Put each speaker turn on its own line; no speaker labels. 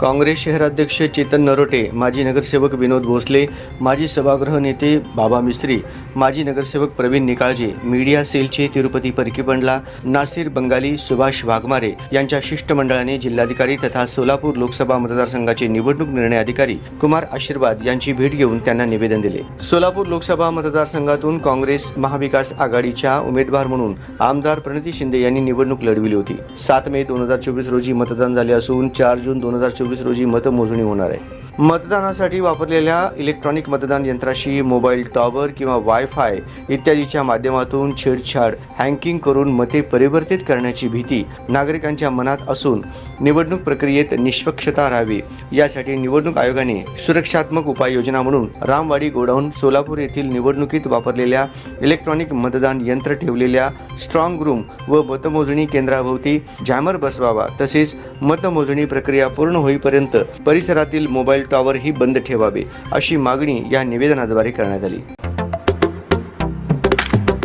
काँग्रेस शहराध्यक्ष चेतन नरोटे माजी नगरसेवक विनोद भोसले माजी सभागृह नेते बाबा मिस्त्री माजी नगरसेवक प्रवीण निकाळजे मीडिया सेलचे तिरुपती परकीपंडला नासिर बंगाली सुभाष वाघमारे यांच्या शिष्टमंडळाने जिल्हाधिकारी तथा सोलापूर लोकसभा मतदारसंघाचे निवडणूक निर्णय अधिकारी कुमार आशीर्वाद यांची भेट घेऊन त्यांना निवेदन दिले. सोलापूर लोकसभा मतदारसंघातून काँग्रेस महाविकास आघाडीच्या उमेदवार म्हणून आमदार प्रणिती शिंदे यांनी निवडणूक लढविली होती. सात मे दोन हजार चोवीस रोजी मतदान झाले असून चार जून दोन हजार चोवीस रोजी मतमोजणी होणार आहे. मतदानासाठी वापरलेल्या इलेक्ट्रॉनिक मतदान यंत्राशी मोबाईल टॉवर किंवा वायफाय इत्यादीच्या माध्यमातून छेडछाड हँकिंग करून मते परिवर्तित करण्याची भीती नागरिकांच्या मनात असून निवडणूक प्रक्रियेत निष्पक्षता राहावी. यासाठी निवडणूक आयोगाने सुरक्षात्मक उपाययोजना म्हणून रामवाडी गोडाऊन सोलापूर येथील निवडणुकीत वापरलेल्या इलेक्ट्रॉनिक मतदान यंत्र ठेवलेल्या स्ट्रॉंग रूम व मतमोजणी केंद्राभोवती जॅमर बसवावा तसेच मतमोजणी प्रक्रिया पूर्ण होईपर्यंत परिसरातील मोबाईल टॉवर ही बंद ठेवावे अशी मागणी या निवेदनाद्वारे करण्यात आली.